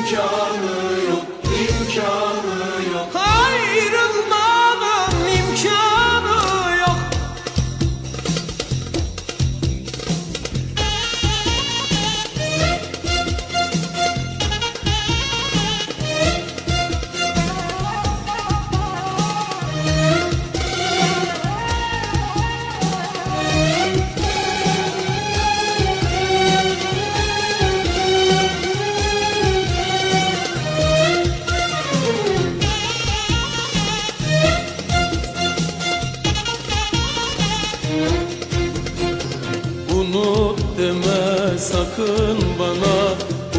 imkanı yok, imkanı Unut deme sakın bana.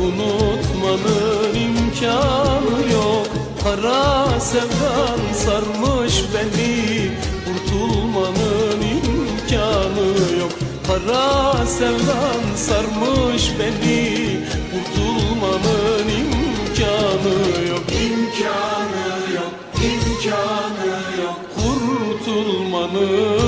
Unutmanın imkanı yok. Kara sevdan sarmış beni. Kurtulmanın imkanı yok. Kara sevdan sarmış beni. Kurtulmanın imkanı yok. İmkanı yok, imkanı yok. Kurtulmanın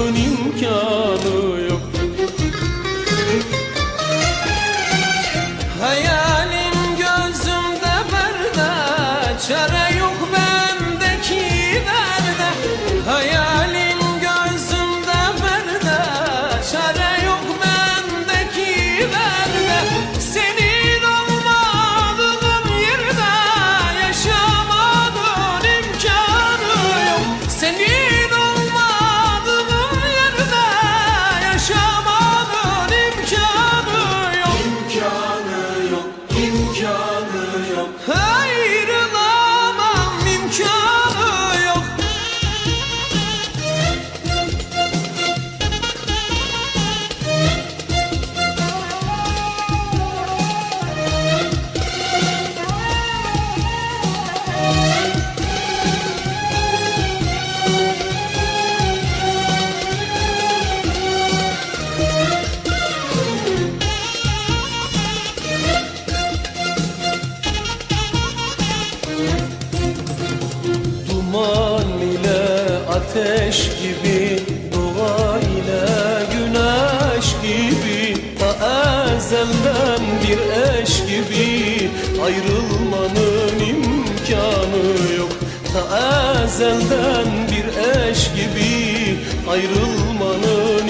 ateş gibi Doğa ile güneş gibi Ta ezelden bir eş gibi Ayrılmanın imkanı yok. Ta ezelden bir eş gibi Ayrılmanın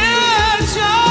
gece